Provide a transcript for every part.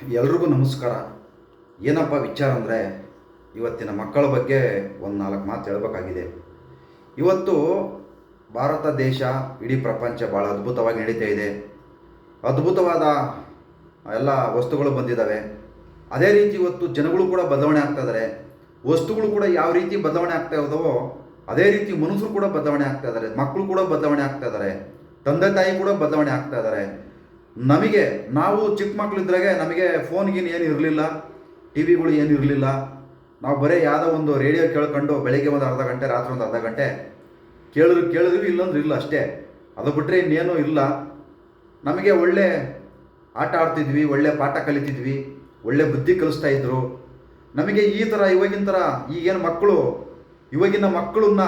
ಎಲ್ರಿಗೂ ನಮಸ್ಕಾರ. ಏನಪ್ಪ ವಿಚಾರ ಅಂದರೆ, ಇವತ್ತಿನ ಮಕ್ಕಳ ಬಗ್ಗೆ ಒಂದು ನಾಲ್ಕು ಮಾತು ಹೇಳಬೇಕಾಗಿದೆ. ಇವತ್ತು ಭಾರತ ದೇಶ ಇಡೀ ಪ್ರಪಂಚ ಭಾಳ ಅದ್ಭುತವಾಗಿ ನಡೀತಾ ಇದೆ. ಅದ್ಭುತವಾದ ಎಲ್ಲ ವಸ್ತುಗಳು ಬಂದಿದ್ದಾವೆ ಅದೇ ರೀತಿ ಇವತ್ತು ಜನಗಳು ಕೂಡ ಬದಲಾವಣೆ ಆಗ್ತಾ ಇದ್ದಾರೆ ವಸ್ತುಗಳು ಕೂಡ ಯಾವ ರೀತಿ ಬದಲಾವಣೆ ಆಗ್ತಾ ಇದ್ದಾವೋ ಅದೇ ರೀತಿ ಮನುಷ್ಯರು ಕೂಡ ಬದಲಾವಣೆ ಆಗ್ತಾ ಇದ್ದಾರೆ ಮಕ್ಕಳು ಕೂಡ ಬದಲಾವಣೆ ಆಗ್ತಾ ಇದ್ದಾರೆ ತಂದೆ ತಾಯಿ ಕೂಡ ಬದಲಾವಣೆ ಆಗ್ತಾ ಇದ್ದಾರೆ ನಮಗೆ, ನಾವು ಚಿಕ್ಕ ಮಕ್ಕಳಿದ್ರಾಗೆ ನಮಗೆ ಫೋನ್ ಗೀನ್ ಏನು ಇರಲಿಲ್ಲ ಟಿ ವಿಗಳು ಏನು ಇರಲಿಲ್ಲ. ನಾವು ಬರೀ ಯಾವುದೋ ಒಂದು ರೇಡಿಯೋ ಕೇಳ್ಕೊಂಡು ಬೆಳಗ್ಗೆ ಒಂದು ಅರ್ಧ ಗಂಟೆ, ರಾತ್ರಿ ಒಂದು ಅರ್ಧ ಗಂಟೆ ಕೇಳಿದ್ರು ಕೇಳಿದ್ವಿ ಇಲ್ಲಂದ್ರೆ ಇಲ್ಲ ಅಷ್ಟೇ. ಅದು ಬಿಟ್ಟರೆ ಇನ್ನೇನೂ ಇಲ್ಲ. ನಮಗೆ ಒಳ್ಳೆ ಆಟ ಆಡ್ತಿದ್ವಿ, ಒಳ್ಳೆ ಪಾಠ ಕಲಿತಿದ್ವಿ, ಒಳ್ಳೆ ಬುದ್ಧಿ ಕಲಿಸ್ತಾ ಇದ್ರು. ನಮಗೆ ಈ ಥರ, ಇವಾಗಿನ ಥರ ಈಗೇನು ಮಕ್ಕಳು, ಇವಾಗಿನ ಮಕ್ಕಳನ್ನ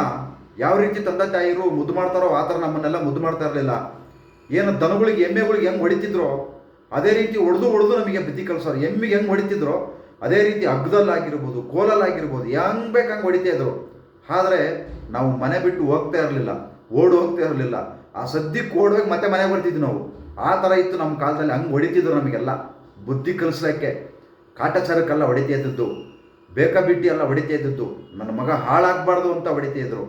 ಯಾವ ರೀತಿ ತಂದೆ ತಾಯಿರು ಮುದ್ದು ಮಾಡ್ತಾರೋ ಆ ಥರ ನಮ್ಮನ್ನೆಲ್ಲ ಮುದ್ದು ಮಾಡ್ತಾ ಇರಲಿಲ್ಲ. ಏನು ದನಗಳಿಗೆ, ಎಮ್ಮೆಗಳಿಗೆ ಹೆಂಗೆ ಹೊಡಿತಿದ್ರೋ, ಅದೇ ರೀತಿ ಹೊಡೆದು ಹೊಡೆದು ನಮಗೆ ಬುದ್ಧಿ ಕಲಿಸೋರು. ಎಮ್ಮಿಗೆ ಹೆಂಗೆ ಹೊಡಿತಿದ್ರೋ, ಅದೇ ರೀತಿ ಅಗ್ಗದಲ್ಲಾಗಿರ್ಬೋದು ಕೋಲಲ್ಲಾಗಿರ್ಬೋದು, ಹೆಂಗೆ ಬೇಕು ಹಂಗೆ ಹೊಡಿತಾ ಇದ್ರು. ಆದರೆ ನಾವು ಮನೆ ಬಿಟ್ಟು ಹೋಗ್ತಾ ಇರಲಿಲ್ಲ, ಓಡಿ ಹೋಗ್ತಾ ಇರಲಿಲ್ಲ. ಆ ಸದ್ಯಕ್ಕೆ ಓಡೋಗಿ ಮತ್ತೆ ಮನೆಗೆ ಬರ್ತಿದ್ವಿ ನಾವು. ಆ ಥರ ಇತ್ತು ನಮ್ಮ ಕಾಲದಲ್ಲಿ. ಹಂಗೆ ಹೊಡಿತಿದ್ರು ನಮಗೆಲ್ಲ. ಬುದ್ಧಿ ಕಲಿಸ್ಲಿಕ್ಕೆ ಕಾಟಾಚಾರಕ್ಕೆಲ್ಲ ಹೊಡಿತಾ ಇದ್ದದ್ದು. ಬೇಕಾ ಬಿಟ್ಟಿ ಎಲ್ಲ ಹೊಡಿತಾ ಇದ್ದದ್ದು. ನನ್ನ ಮಗ ಹಾಳಾಗಬಾರ್ದು ಅಂತ ಹೊಡಿತಾ ಇದ್ರು.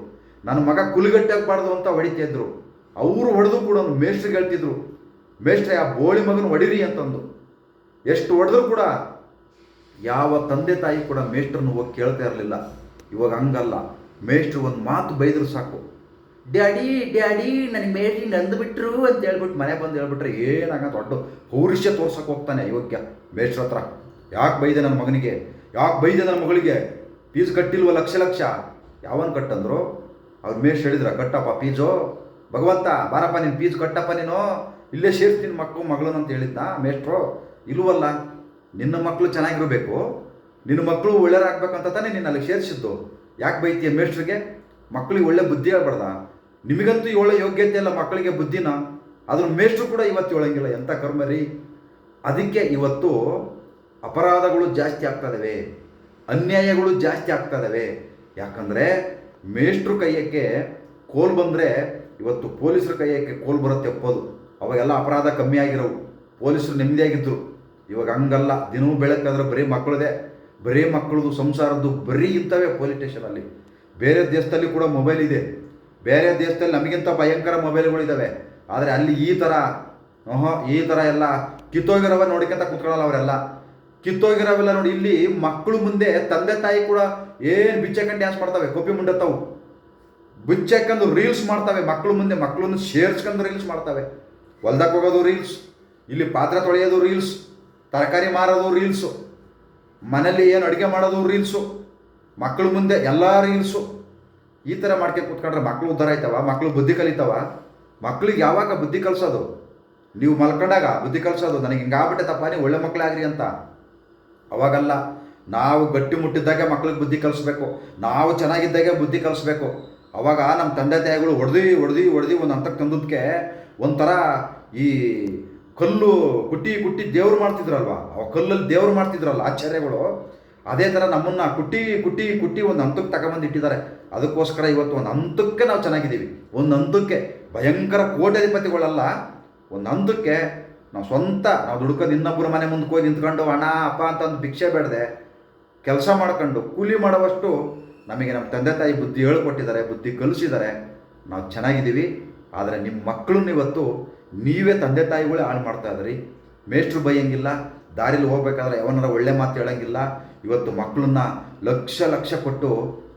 ನನ್ನ ಮಗ ಕುಲಿಗಟ್ಟಾಗಬಾರ್ದು ಅಂತ ಹೊಡಿತಾ ಇದ್ರು. ಅವರು ಹೊಡೆದು ಕೂಡ ಮೇಷ್ಟ್ರಿಗೆ ಹೇಳ್ತಿದ್ರು, ಮೇಷ್ಟ್ರೆ, ಆ ಬೋಳಿ ಮಗನ ಹೊಡಿರಿ ಅಂತಂದು. ಎಷ್ಟು ಹೊಡೆದ್ರು ಕೂಡ ಯಾವ ತಂದೆ ತಾಯಿ ಕೂಡ ಮೇಷ್ಟ್ರನ್ನು ಹೋಗಿ ಕೇಳ್ತಾ ಇರಲಿಲ್ಲ. ಇವಾಗ ಹಂಗಲ್ಲ. ಮೇಷ್ಟ್ರು ಒಂದು ಮಾತು ಬೈದ್ರು ಸಾಕು. ಡ್ಯಾಡಿ ಡ್ಯಾಡಿ ನನಗೆ ಮೇಷ್ಟ್ರಿ ನಂದುಬಿಟ್ರು ಅಂತ ಹೇಳ್ಬಿಟ್ಟು ಮನೆ ಬಂದು ಹೇಳ್ಬಿಟ್ರೆ ಏನಾಗ ದೊಡ್ಡ ಪೌರುಷ್ಯ ತೋರ್ಸಕ್ಕೆ ಹೋಗ್ತಾನೆ ಯೋಗ್ಯ ಮೇಷ್ಟ್ರ ಹತ್ರ. ಯಾಕೆ ಬೈದೆ ನನ್ನ ಮಗನಿಗೆ? ಯಾಕೆ ಬೈದೆ ನನ್ನ ಮಗಳಿಗೆ? ಫೀಸ್ ಕಟ್ಟಿಲ್ವ ಲಕ್ಷ ಲಕ್ಷ. ಯಾವನ್ ಕಟ್ಟಂದ್ರು? ಅವ್ರು ಮೇಷ್ಟ್ರು ಹೇಳಿದ್ರ, ಕಟ್ಟಪ್ಪ, ಫೀಸು ಭಗವಂತ, ಬಾರಪ್ಪ, ನೀನು ಪೀಸ್ ಕಟ್ಟಪ್ಪ ನೀನು. ಇಲ್ಲೇ ಸೇರಿಸ್ತೀನಿ ಮಕ್ಕಳು ಮಗಳನ್ನ ಅಂತ ಹೇಳಿದ್ದ ಮೇಷ್ಟ್ರು. ಇಲ್ವಲ್ಲ ನಿನ್ನ ಮಕ್ಕಳು ಚೆನ್ನಾಗಿರಬೇಕು. ನಿನ್ನ ಮಕ್ಕಳು ಒಳ್ಳೆಯರಾಗಬೇಕಂತ ತಾನೇ ನೀನು ಅಲ್ಲಿಗೆ ಸೇರಿಸಿದ್ದು. ಯಾಕೆ ಬೈತೀಯ ಮೇಷ್ಟ್ರಿಗೆ? ಮಕ್ಕಳಿಗೆ ಒಳ್ಳೆ ಬುದ್ಧಿ ಹೇಳ್ಬಾರ್ದ. ನಿಮಗಂತೂ ಒಳ್ಳೆ ಯೋಗ್ಯತೆ ಇಲ್ಲ ಮಕ್ಕಳಿಗೆ ಬುದ್ಧಿನ. ಅದ್ರ ಮೇಷ್ಟ್ರು ಕೂಡ ಇವತ್ತು ಹೇಳಂಗಿಲ್ಲ ಎಂಥ ಕರ್ಮ ರೀ? ಅದಕ್ಕೆ ಇವತ್ತು ಅಪರಾಧಗಳು ಜಾಸ್ತಿ ಆಗ್ತದವೆ ಅನ್ಯಾಯಗಳು ಜಾಸ್ತಿ ಆಗ್ತದವೆ ಯಾಕಂದರೆ ಮೇಷ್ಟ್ರು ಕೈಯಕ್ಕೆ ಕೋಲ್ ಬಂದರೆ ಇವತ್ತು ಪೊಲೀಸರ ಕೈಯಕ್ಕೆ ಕೋಲ್ ಬರುತ್ತೆ ಒಪ್ಪೋದು. ಅವಾಗೆಲ್ಲ ಅಪರಾಧ ಕಮ್ಮಿ ಆಗಿರೋವು. ಪೊಲೀಸರು ನೆಮ್ಮದಿಯಾಗಿದ್ದರು ಇವಾಗ ಹಂಗಲ್ಲ. ದಿನವೂ ಬೆಳಕಾದ್ರೆ ಬರೀ ಮಕ್ಕಳದೇ. ಬರೀ ಮಕ್ಕಳದು ಸಂಸಾರದ್ದು ಬರೀ ಇಂಥವೇ ಪೊಲೀಸ್ ಸ್ಟೇಷನಲ್ಲಿ ಬೇರೆ ದೇಶದಲ್ಲಿ ಕೂಡ ಮೊಬೈಲ್ ಇದೆ. ಬೇರೆ ದೇಶದಲ್ಲಿ ನಮಗಿಂತ ಭಯಂಕರ ಮೊಬೈಲ್ಗಳಿದ್ದಾವೆ ಆದರೆ ಅಲ್ಲಿ ಈ ಥರ ಓಹೋ, ಈ ಥರ ಎಲ್ಲ ಕಿತ್ತೋಗಿರವ ನೋಡ್ಕೊಂತ ಕುತ್ಕೊಳ್ಳಲ್ಲ ಅವರೆಲ್ಲ. ಕಿತ್ತೋಗಿರವೆಲ್ಲ ನೋಡಿ ಇಲ್ಲಿ ಮಕ್ಕಳು ಮುಂದೆ ತಂದೆ ತಾಯಿ ಕೂಡ ಏನು ಬಿಚ್ಚಕಂಡು ಡ್ಯಾನ್ಸ್ ಮಾಡ್ತವೆ ಕೊಪ್ಪಿ ಮುಂಡತ್ತವು. ಬಿಚ್ಚಕ್ಕಂದು ರೀಲ್ಸ್ ಮಾಡ್ತವೆ ಮಕ್ಕಳು ಮುಂದೆ ಮಕ್ಕಳನ್ನು ಸೇರ್ಸ್ಕೊಂಡು ರೀಲ್ಸ್ ಮಾಡ್ತವೆ. ಹೊಲ್ದಾಗ ಹೋಗೋದು ರೀಲ್ಸ್ ಇಲ್ಲಿ ಪಾತ್ರೆ ತೊಳೆಯೋದು ರೀಲ್ಸ್ ತರಕಾರಿ ಮಾರೋದು ರೀಲ್ಸು ಮನೇಲಿ ಏನು ಅಡುಗೆ ಮಾಡೋದು ರೀಲ್ಸು ಮಕ್ಕಳು ಮುಂದೆ ಎಲ್ಲ ರೀಲ್ಸು ಈ ಥರ ಮಾಡ್ಕೊಂಡು ಕೂತ್ಕೊಂಡ್ರೆ ಮಕ್ಕಳು ಉದ್ಧಾರ ಆಯ್ತವ ಮಕ್ಕಳು ಬುದ್ಧಿ ಕಲಿತಾವ ಮಕ್ಕಳಿಗೆ ಯಾವಾಗ ಬುದ್ಧಿ ಕಲಿಸೋದು? ನೀವು ಮಲ್ಕೊಂಡಾಗ ಬುದ್ಧಿ ಕಲಿಸೋದು, ನನಗೆ ಹಿಂಗಾಗ್ಬಿಟ್ಟೆ ತಪ್ಪ, ನೀವು ಒಳ್ಳೆ ಮಕ್ಕಳಾಗ್ರಿ ಅಂತ. ಅವಾಗಲ್ಲ, ನಾವು ಗಟ್ಟಿ ಮುಟ್ಟಿದ್ದಾಗೆ ಮಕ್ಳಿಗೆ ಬುದ್ಧಿ ಕಲಿಸ್ಬೇಕು, ನಾವು ಚೆನ್ನಾಗಿದ್ದಾಗೆ ಬುದ್ಧಿ ಕಲಿಸ್ಬೇಕು. ಅವಾಗ ನಮ್ಮ ತಂದೆ ತಾಯಿಗಳು ಹೊಡೆದು ಹೊಡೆದು ಹೊಡೆದು ಒಂದು ಹಂತಕ್ಕೆ ತಂದದಕ್ಕೆ ಒಂಥರ ಈ ಕಲ್ಲು ಕುಟ್ಟಿ ಕುಟ್ಟಿ ದೇವ್ರು ಮಾಡ್ತಿದ್ರಲ್ವ? ಅವ ಕಲ್ಲಲ್ಲಿ ದೇವ್ರು ಮಾಡ್ತಿದ್ರಲ್ಲ ಆಚಾರ್ಯಗಳು, ಅದೇ ಥರ ನಮ್ಮನ್ನು ಕುಟ್ಟಿ ಕುಟ್ಟಿ ಕುಟ್ಟಿ ಒಂದು ಹಂತಕ್ಕೆ ತಗೊಂಬಂದು ಇಟ್ಟಿದ್ದಾರೆ. ಅದಕ್ಕೋಸ್ಕರ ಇವತ್ತು ಒಂದು ಹಂತಕ್ಕೆ ನಾವು ಚೆನ್ನಾಗಿದ್ದೀವಿ. ಒಂದು ಹಂತಕ್ಕೆ ಭಯಂಕರ ಕೋಟ್ಯಾಧಿಪತಿಗಳಲ್ಲ, ಒಂದು ಹಂತಕ್ಕೆ ನಾವು ಸ್ವಂತ, ನಾವು ದುಡ್ಕೊಂಡು ಇನ್ನೊಬ್ಬರ ಮನೆ ಮುಂದೆ ಹೋಗಿ ನಿಂತ್ಕೊಂಡು, ಅಣ್ಣ, ಅಪ್ಪ ಅಂತಂದು ಭಿಕ್ಷೆ ಬೇಡದೆ, ಕೆಲಸ ಮಾಡ್ಕೊಂಡು, ಕೂಲಿ ಮಾಡುವಷ್ಟು ನಮಗೆ ನಮ್ಮ ತಂದೆ ತಾಯಿ ಬುದ್ಧಿ ಹೇಳ್ಕೊಟ್ಟಿದ್ದಾರೆ, ಬುದ್ಧಿ ಕಲಿಸಿದ್ದಾರೆ, ನಾವು ಚೆನ್ನಾಗಿದ್ದೀವಿ, ಆದರೆ ನಿಮ್ಮ ಮಕ್ಕಳನ್ನ ಇವತ್ತು ನೀವೇ ತಂದೆ ತಾಯಿಗಳೇ ಹಾಳು ಮಾಡ್ತಾ ಇದ್ರಿ ಮೇಷ್ಟ್ರು ಬೈಯಂಗಿಲ್ಲ, ದಾರಿಲಿ ಹೋಗ್ಬೇಕಾದ್ರೆ ಯಾವನಾರ ಒಳ್ಳೆ ಮಾತು ಹೇಳೋಂಗಿಲ್ಲ. ಇವತ್ತು ಮಕ್ಕಳನ್ನ ಲಕ್ಷ ಲಕ್ಷ ಕೊಟ್ಟು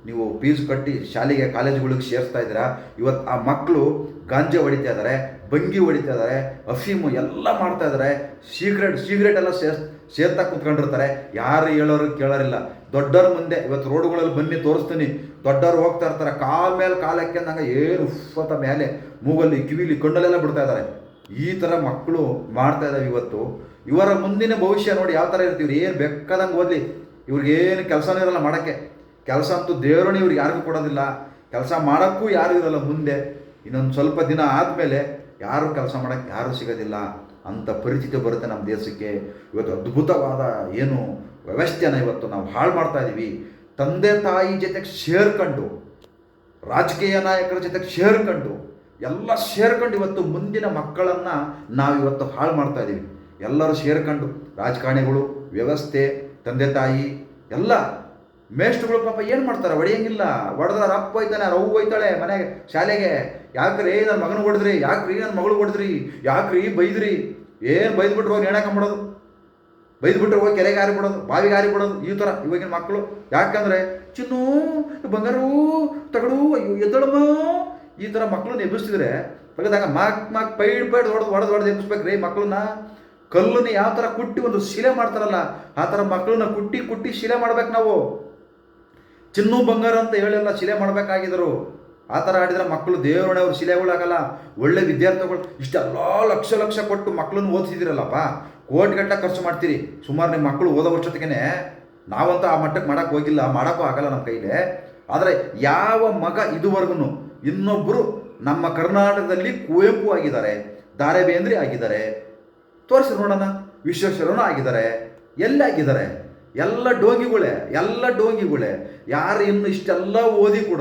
ನೀವು ಫೀಸ್ ಕಟ್ಟಿ ಶಾಲೆಗೆ, ಕಾಲೇಜುಗಳಿಗೆ ಸೇರಿಸ್ತಾ ಇದ್ದೀರಾ. ಇವತ್ತು ಆ ಮಕ್ಕಳು ಗಾಂಜಾ ಹೊಡಿತಾ ಇದ್ದಾರೆ, ಬಂಗಿ ಹೊಡಿತಾ ಇದ್ದಾರೆ, ಅಫೀಮು ಎಲ್ಲ ಮಾಡ್ತಾ ಇದ್ದಾರೆ. ಸೀಕ್ರೆಟ್ ಸೀಕ್ರೆಟ್ ಎಲ್ಲ ಸೇರ್ ಸೇರ್ತಾ ಕುತ್ಕೊಂಡಿರ್ತಾರೆ. ಯಾರು ಹೇಳೋರು ಕೇಳೋರಿಲ್ಲ. ದೊಡ್ಡವ್ರ ಮುಂದೆ ಇವತ್ತು ರೋಡ್ಗಳಲ್ಲಿ ಬನ್ನಿ ತೋರಿಸ್ತೀನಿ. ದೊಡ್ಡವ್ರು ಹೋಗ್ತಾ ಇರ್ತಾರೆ. ಕಾಲ್ ಮೇಲೆ ಕಾಲಕ್ಕೆ ಏನು ಉಫ್ಫತ್ತ ಮೇಲೆ ಮೂಗಲ್ಲಿ ಕಿವಿಲಿ ಕಣ್ಣಲ್ಲೆಲ್ಲ ಬಿಡ್ತಾ ಇದ್ದಾರೆ. ಈ ಥರ ಮಕ್ಕಳು ಮಾಡ್ತಾ ಇದ್ದಾವೆ ಇವತ್ತು. ಇವರ ಮುಂದಿನ ಭವಿಷ್ಯ ನೋಡಿ ಯಾವ ಥರ ಇರ್ತೀವಿ. ಏನು ಬೇಕಾದಂಗೆ ಓದಲಿ. ಇವ್ರಿಗೇನು ಕೆಲಸನೂ ಇರಲ್ಲ ಮಾಡೋಕ್ಕೆ. ಕೆಲಸ ಅಂತೂ ದೇವರನ್ನ ಇವ್ರಿಗೆ ಯಾರಿಗೂ ಕೊಡೋದಿಲ್ಲ. ಕೆಲಸ ಮಾಡೋಕ್ಕೂ ಯಾರು ಇರಲ್ಲ ಮುಂದೆ. ಇನ್ನೊಂದು ಸ್ವಲ್ಪ ದಿನ ಆದಮೇಲೆ ಯಾರು ಕೆಲಸ ಮಾಡೋಕ್ಕೆ ಯಾರೂ ಸಿಗೋದಿಲ್ಲ. ಅಂಥ ಪರಿಸ್ಥಿತಿ ಬರುತ್ತೆ ನಮ್ಮ ದೇಶಕ್ಕೆ ಇವತ್ತು ಅದ್ಭುತವಾದ ಏನು ವ್ಯವಸ್ಥೆನ ಇವತ್ತು ನಾವು ಹಾಳು ಮಾಡ್ತಾ ಇದ್ದೀವಿ ತಂದೆ ತಾಯಿ ಜೊತೆಗೆ ಸೇರ್ಕೊಂಡು ರಾಜಕೀಯ ನಾಯಕರ ಜೊತೆಗೆ ಸೇರ್ಕೊಂಡು ಎಲ್ಲ ಸೇರ್ಕೊಂಡು ಇವತ್ತು ಮುಂದಿನ ಮಕ್ಕಳನ್ನು ನಾವು ಇವತ್ತು ಹಾಳು ಮಾಡ್ತಾ ಇದ್ದೀವಿ ಎಲ್ಲರೂ ಸೇರ್ಕೊಂಡು ರಾಜಕಾರಣಿಗಳು, ವ್ಯವಸ್ಥೆ, ತಂದೆ ತಾಯಿ, ಎಲ್ಲ ಮೇಷ್ಟ್ರುಗಳು ಪಾಪ ಏನು ಮಾಡ್ತಾರೆ ಹೊಡೆಯಂಗಿಲ್ಲ ಹೊಡೆದ್ರೆ ಅಪ್ಪ ಹೋಯ್ತಾನೆ ಅವ್ರ ಹೋಯ್ತಾಳೆ ಮನೆಗೆ, ಶಾಲೆಗೆ. ಯಾಕ್ರಿ ನನ್ನ ಮಗನ ಹೊಡೆದ್ರಿ? ಯಾಕ್ರಿ ನನ್ನ ಮಗಳು ಹೊಡೆದ್ರಿ? ಯಾಕ್ರಿ ಬೈದ್ರಿ? ಏನು ಬೈದ್ಬಿಟ್ರು ಹೋಗಿ ನೇಣಾಕೊಂಬಿಡೋದು ಬೈದ್ಬಿಟ್ರೆ ಹೋಗಿ ಕೆರೆಗೆ ಹಾರಿ ಬಿಡೋದು, ಬಾವಿಗೆ ಹಾರಿ ಬಿಡೋದು, ಈ ಥರ ಇವಾಗಿನ ಮಕ್ಕಳು. ಯಾಕಂದರೆ, ಚಿನ್ನು, ಬಂಗಾರು, ತಗಡು, ಅಯ್ಯೋ, ಎದ್ದಳಮ್ಮ, ಈ ಥರ ಮಕ್ಕಳನ್ನ ಎಬ್ಬಿಸ್ತಿದ್ರೆ ಬಗ್ಗೆದಾಗ ಮಾಕ್ ಮಾಕ್, ಪೈಡ್ ಪೈಡ್ ಹೊಡೆದು ಹೊಡೆದು ಹೊಡೆದು ಎಬ್ಬಿಸ್ಬೇಕ್ರಿ ಮಕ್ಕಳನ್ನ. ಕಲ್ಲನ್ನು ಯಾವ ಥರ ಕುಟ್ಟಿ ಒಂದು ಶಿಲೆ ಮಾಡ್ತಾರಲ್ಲ, ಆ ಥರ ಮಕ್ಕಳನ್ನ ಕುಟ್ಟಿ ಕುಟ್ಟಿ ಶಿಲೆ ಮಾಡ್ಬೇಕು ನಾವು. ಚಿನ್ನು ಬಂಗಾರ ಅಂತ ಹೇಳೆಲ್ಲ ಶಿಲೆ ಮಾಡಬೇಕಾಗಿದ್ರು ಆ ಥರ ಆಡಿದರೆ ಮಕ್ಕಳು ದೇವರೊಡೆ ಅವ್ರು ಶಿಲೆಗಳಾಗಲ್ಲ ಒಳ್ಳೆ ವಿದ್ಯಾರ್ಥಿಗಳು ಇಷ್ಟೆಲ್ಲ ಲಕ್ಷ ಲಕ್ಷ ಕೊಟ್ಟು ಮಕ್ಕಳನ್ನ ಓದಿಸಿದಿರಲ್ಲಪ್ಪ ಕೋಟಿಗಟ್ಟಲೆ ಖರ್ಚು ಮಾಡ್ತೀರಿ. ಸುಮಾರು ನಿಮ್ಮ ಮಕ್ಕಳು ಓದೋ ವರ್ಷತ್ತಿಗೆ ನಾವಂತೂ ಆ ಮಟ್ಟಕ್ಕೆ ಮಾಡೋಕ್ಕೆ ಹೋಗಿಲ್ಲ, ಮಾಡೋಕ್ಕೂ ಆಗಲ್ಲ ನಮ್ಮ ಕೈಲಿ. ಆದರೆ ಯಾವ ಮಗ ಇದುವರೆಗೂ ಇನ್ನೊಬ್ಬರು ನಮ್ಮ ಕರ್ನಾಟಕದಲ್ಲಿ ಕುವೆಂಪು ಆಗಿದ್ದಾರೆ ದಾರೆ ಬೇಂದ್ರಿ ಆಗಿದ್ದಾರೆ, ತೋರಿಸಿ ನೋಡೋಣ, ವಿಶ್ವೇಶ್ವರನು ಆಗಿದ್ದಾರೆ, ಎಲ್ಲಿ ಆಗಿದ್ದಾರೆ. ಎಲ್ಲ ಡೋಂಗಿಗಳೇ ಎಲ್ಲ ಡೋಂಗಿಗಳೇ. ಯಾರು ಇನ್ನು ಇಷ್ಟೆಲ್ಲ ಓದಿ ಕೂಡ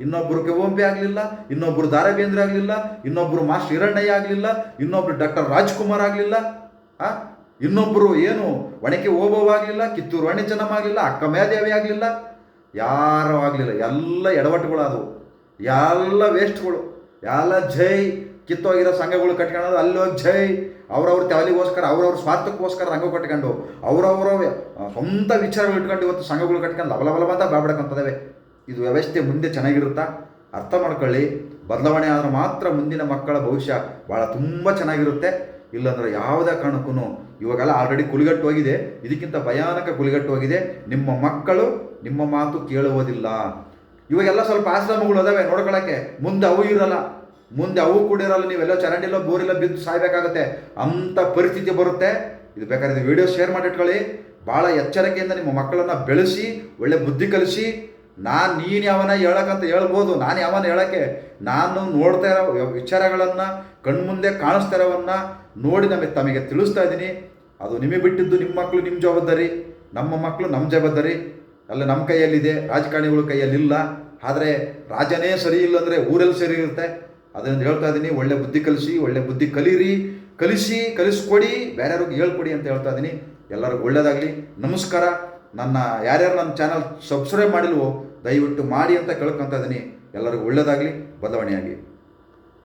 ಇನ್ನೊಬ್ಬರು ಕುವೆಂಪೆ ಆಗಲಿಲ್ಲ ಇನ್ನೊಬ್ಬರು ದಾರಬೇಂದ್ರ ಆಗಲಿಲ್ಲ ಇನ್ನೊಬ್ಬರು ಮಾಸ್ಟರ್ ಹಿರಣ್ಣಯ್ಯ ಆಗಲಿಲ್ಲ ಇನ್ನೊಬ್ಬರು ಡಾಕ್ಟರ್ ರಾಜ್ಕುಮಾರ್ ಆಗಲಿಲ್ಲ, ಆ? ಇನ್ನೊಬ್ಬರು ಏನು ಒಣಕೆ ಓಬವ್ವ ಆಗಲಿಲ್ಲ, ಕಿತ್ತೂರು ವಾಣಿ ಚೆನ್ನಮ್ಮ ಆಗಲಿಲ್ಲ, ಅಕ್ಕ ಮೇದೇವಿ ಆಗಲಿಲ್ಲ. ಯಾರೂ ಆಗಲಿಲ್ಲ. ಎಲ್ಲ ಎಡವಟ್ಟುಗಳಾದವು. ಎಲ್ಲ ವೇಸ್ಟ್ಗಳು ಎಲ್ಲ ಜೈ ಕಿತ್ತೋಗಿರೋ ಸಂಘಗಳು ಕಟ್ಕೊಳ್ಳೋದು ಅಲ್ಲಿ ಜೈ ಅವ್ರವ್ರ ತೆವಲಿಗೋಸ್ಕರ ಅವ್ರವ್ರ ಸ್ವಾರ್ಥಕ್ಕೋಸ್ಕರ ರಂಗ ಕಟ್ಕೊಂಡು ಅವರವರ ಸ್ವಂತ ವಿಚಾರಗಳು ಇಟ್ಕೊಂಡು ಇವತ್ತು ಸಂಘಗಳು ಕಟ್ಕೊಂಡು ಲವಲವಲವಂತ ಬಾಬಿಡಕ್ಕಂತದವೆ ಇದು ವ್ಯವಸ್ಥೆ ಮುಂದೆ ಚೆನ್ನಾಗಿರುತ್ತಾ? ಅರ್ಥ ಮಾಡ್ಕೊಳ್ಳಿ. ಬದಲಾವಣೆ ಆದರೆ ಮಾತ್ರ ಮುಂದಿನ ಮಕ್ಕಳ ಭವಿಷ್ಯ ಭಾಳ ತುಂಬ ಚೆನ್ನಾಗಿರುತ್ತೆ. ಇಲ್ಲಾಂದ್ರೆ ಯಾವುದೇ ಕಾರಣಕ್ಕೂ ಇವಾಗೆಲ್ಲ ಆಲ್ರೆಡಿ ಕುಲಿಗಟ್ಟು ಹೋಗಿದೆ. ಇದಕ್ಕಿಂತ ಭಯಾನಕ ಕುಲಿಗಟ್ಟು ಹೋಗಿದೆ. ನಿಮ್ಮ ಮಕ್ಕಳು ನಿಮ್ಮ ಮಾತು ಕೇಳುವುದಿಲ್ಲ. ಇವಾಗೆಲ್ಲ ಸ್ವಲ್ಪ ಆಶ್ರಮಗಳು ಅದಾವೆ ನೋಡ್ಕೊಳಕ್ಕೆ. ಮುಂದೆ ಅವು ಇರಲ್ಲ. ಮುಂದೆ ಅವು ಕೂಡ ಇರಲ್ಲ ನೀವೆಲ್ಲ ಚರಂಡಿಲ್ಲ ಬೋರಿಲ್ಲ ಬಿದ್ದು ಸಾಯ್ಬೇಕಾಗತ್ತೆ. ಅಂಥ ಪರಿಸ್ಥಿತಿ ಬರುತ್ತೆ. ಇದು ಬೇಕಾದ್ರೆ ಇದು ವಿಡಿಯೋ ಶೇರ್ ಮಾಡಿಟ್ಕೊಳ್ಳಿ. ಭಾಳ ಎಚ್ಚರಿಕೆಯಿಂದ ನಿಮ್ಮ ಮಕ್ಕಳನ್ನ ಬೆಳೆಸಿ, ಒಳ್ಳೆ ಬುದ್ಧಿ ಕಲಿಸಿ. ನಾನು, ನೀನು ಯಾವನ ಹೇಳಕ್ಕಂತ ಹೇಳ್ಬೋದು. ನಾನು ಯಾವನ ಹೇಳಕ್ಕೆ? ನಾನು ನೋಡ್ತಾ ಇರೋ ವಿಚಾರಗಳನ್ನು, ಕಣ್ಮುಂದೆ ಕಾಣಿಸ್ತಾ ಇರೋವನ್ನ ನೋಡಿ ನಮಗೆ ತಮಗೆ ತಿಳಿಸ್ತಾ ಇದ್ದೀನಿ. ಅದು ನಿಮಗೆ ಬಿಟ್ಟಿದ್ದು ನಿಮ್ಮ ಮಕ್ಕಳು ನಿಮ್ಮ ಜವಾಬ್ದಾರಿ. ನಮ್ಮ ಮಕ್ಕಳು ನಮ್ಮ ಜವಾಬ್ದಾರಿ. ಅಲ್ಲ, ನಮ್ಮ ಕೈಯಲ್ಲಿದೆ. ರಾಜಕಾರಣಿಗಳು ಕೈಯಲ್ಲಿಲ್ಲ. ಆದರೆ ರಾಜನೇ ಸರಿ ಇಲ್ಲ ಅಂದರೆ ಊರಲ್ಲಿ ಸರಿ ಇರುತ್ತೆ. ಅದನ್ನು ಹೇಳ್ತಾ ಇದ್ದೀನಿ, ಒಳ್ಳೆ ಬುದ್ಧಿ ಕಲಿಸಿ, ಒಳ್ಳೆ ಬುದ್ಧಿ ಕಲೀರಿ, ಕಲಿಸಿ, ಕಲಿಸ್ಕೊಡಿ, ಬೇರೆಯವ್ರಿಗೆ ಹೇಳ್ಕೊಡಿ ಅಂತ ಹೇಳ್ತಾ ಇದ್ದೀನಿ. ಎಲ್ಲರಿಗೂ ಒಳ್ಳೆಯದಾಗಲಿ ನಮಸ್ಕಾರ. ನನ್ನ ಯಾರ್ಯಾರು ನನ್ನ ಚಾನಲ್ ಸಬ್ಸ್ಕ್ರೈಬ್ ಮಾಡಿಲ್ವೋ, ದಯವಿಟ್ಟು ಮಾಡಿ ಅಂತ ಕೇಳ್ಕೊತಾ ಇದ್ದೀನಿ. ಎಲ್ಲರಿಗೂ ಒಳ್ಳೆಯದಾಗಲಿ ಬದಲಾವಣೆಯಾಗಿ.